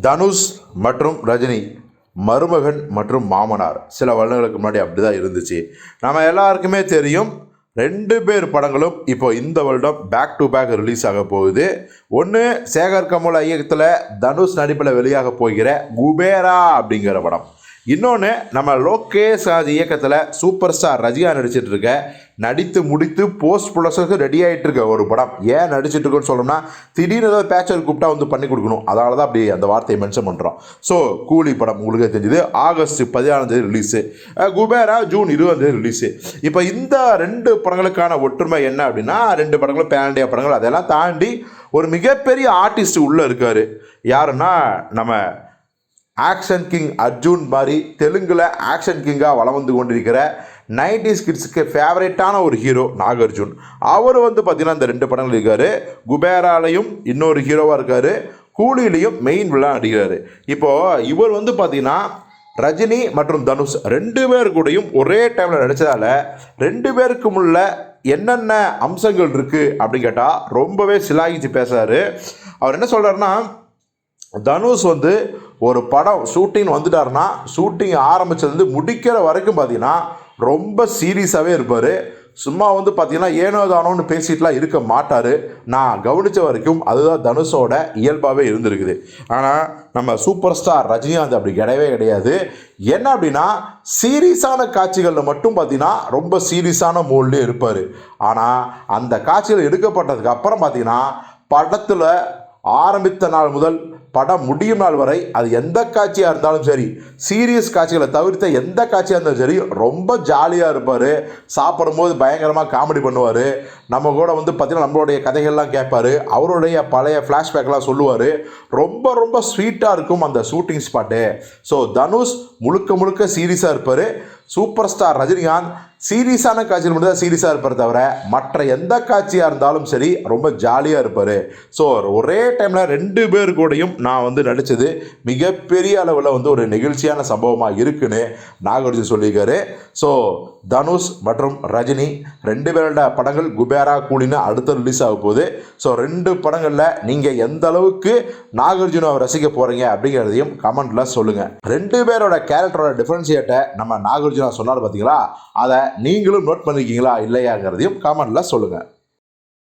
தனுஷ் மற்றும் ரஜினி மருமகன் மற்றும் மாமனார். சில வருடங்களுக்கு முன்னாடி அப்படி தான் இருந்துச்சு. நம்ம எல்லாருக்குமே தெரியும் ரெண்டு பேர் படங்களும் இப்போ இந்த வருடம் பேக் டு பேக் ரிலீஸ் ஆக போகுது. ஒன்று சேகர் கமல் இயக்கத்தில் தனுஷ் நடிப்பில் வெளியாக போகிற குபேரா அப்படிங்கிற படம். இன்னொன்று நம்ம லோகேஷ் ஆதி இயக்கத்தில் சூப்பர் ஸ்டார் ரஜிகா நடிச்சிட்டு இருக்க நடித்து முடித்து போஸ்ட் ப்ரொடக்ஷனுக்கு ரெடி ஆகிட்டு இருக்க ஒரு படம். ஏன் நடிச்சிட்டு இருக்கோன்னு சொல்லணும்னா திடீர்னு ஏதாவது பேச்சர் கூப்பிட்டா வந்து பண்ணி கொடுக்கணும். அதனால தான் அப்படி அந்த வார்த்தையை மென்ஷன் பண்ணுறோம் ஸோ கூலி படம் உங்களுக்கே தெரிஞ்சுது. ஆகஸ்ட் பதினாலாம் தேதி ரிலீஸு குபேரா ஜூன் இருபதாம் தேதி ரிலீஸு இப்போ இந்த ரெண்டு படங்களுக்கான ஒற்றுமை என்ன அப்படின்னா ரெண்டு படங்களும் பேன் இண்டியா படங்கள். அதெல்லாம் தாண்டி ஒரு மிகப்பெரிய ஆர்டிஸ்ட் உள்ளே இருக்கார். யாருன்னா நம்ம ஆக்ஷன் கிங் அர்ஜுன் மாதிரி தெலுங்கில் ஆக்ஷன் கிங்காக வளம் வந்து கொண்டிருக்கிற நைன்டிஸ் கிட்ஸுக்கு ஃபேவரேட்டான ஒரு ஹீரோ நாகார்ஜுன். அவர் வந்து பார்த்திங்கன்னா இந்த ரெண்டு படங்கள் இருக்கார். குபேராலையும் இன்னொரு ஹீரோவாக இருக்கார். கூலிலையும் மெயின் விழா நடிக்கிறாரு. இப்போது இவர் வந்து பார்த்திங்கன்னா ரஜினி மற்றும் தனுஷ் ரெண்டு பேர் கூடயும் ஒரே டைமில் நடித்ததால் ரெண்டு பேருக்கும் உள்ள என்னென்ன அம்சங்கள் இருக்குது அப்படின்னு கேட்டால் ரொம்பவே சிலாகிச்சு பேசுகிறாரு அவர் என்ன சொல்கிறாருன்னா தனுஷ் வந்து ஒரு படம் ஷூட்டிங் வந்துட்டாருன்னா ஷூட்டிங் ஆரம்பித்ததுலேருந்து முடிக்கிற வரைக்கும் பார்த்தீங்கன்னா ரொம்ப சீரியஸாகவே இருப்பார். சும்மா வந்து பார்த்தீங்கன்னா ஏனோ தானோன்னு பேசிட்டுலாம் இருக்க மாட்டார். நான் கவனித்த வரைக்கும் அதுதான் தனுஷோட இயல்பாகவே இருந்திருக்குது. ஆனால் நம்ம சூப்பர் ஸ்டார் ரஜினிகாந்த் அப்படி கிடையவே கிடையாது. என்ன அப்படின்னா சீரியஸான காட்சிகளில் மட்டும் பார்த்தீங்கன்னா ரொம்ப சீரியஸான மோட்லேயே இருப்பார். ஆனால் அந்த காட்சிகள் எடுக்கப்பட்டதுக்கு அப்புறம் பார்த்தீங்கன்னா படத்தில் ஆரம்பித்த நாள் முதல் படம் முடியும் நாள் வரை அது எந்த காட்சியாக இருந்தாலும் சரி சீரியஸ் காட்சிகளை தவிர்த்த எந்த காட்சியாக இருந்தாலும் சரி ரொம்ப ஜாலியாக இருப்பார். சாப்பிடும்போது பயங்கரமாக காமெடி பண்ணுவார். நம்ம கூட வந்து பார்த்திங்கன்னா நம்மளுடைய கதைகள்லாம் கேட்பார். அவருடைய பழைய ஃப்ளாஷ்பேக்லாம் சொல்லுவார். ரொம்ப ரொம்ப ஸ்வீட்டாக இருக்கும் அந்த ஷூட்டிங் ஸ்பாட்டு ஸோ தனுஷ் முழுக்க முழுக்க சீரியஸாக இருப்பார். சூப்பர் ஸ்டார் ரஜினிகாந்த் சீரியஸான காட்சியில் மட்டும் தான் சீரியஸாக இருப்பார் தவிர மற்ற எந்த காட்சியாக இருந்தாலும் சரி ரொம்ப ஜாலியாக இருப்பார். ஸோ ஒரே டைமில் ரெண்டு பேர் கூடயும் நான் வந்து நடித்தது மிகப்பெரிய அளவில் வந்து ஒரு நெகிழ்ச்சியான சம்பவமாக இருக்குன்னு நாகார்ஜுன் சொல்லியிருக்காரு. ஸோ தனுஷ் மற்றும் ரஜினி ரெண்டு பேரோட படங்கள் குபேரா கூலின்னு அடுத்து ரிலீஸ் ஆக போகுது. ஸோ ரெண்டு படங்களில் நீங்கள் எந்த அளவுக்கு நாகார்ஜுனாவை ரசிக்க போகிறீங்க அப்படிங்கிறதையும் கமெண்ட்டில் சொல்லுங்கள் ரெண்டு பேரோட கேரக்டரோட டிஃப்ரென்ஷியேட்டை நம்ம நாகார்ஜுனா சொன்னார் பார்த்தீங்களா அதை நீங்களும் நோட் பண்ணிருக்கீங்களா இல்லையாங்கிறதையும் கமெண்ட்டில் சொல்லுங்கள்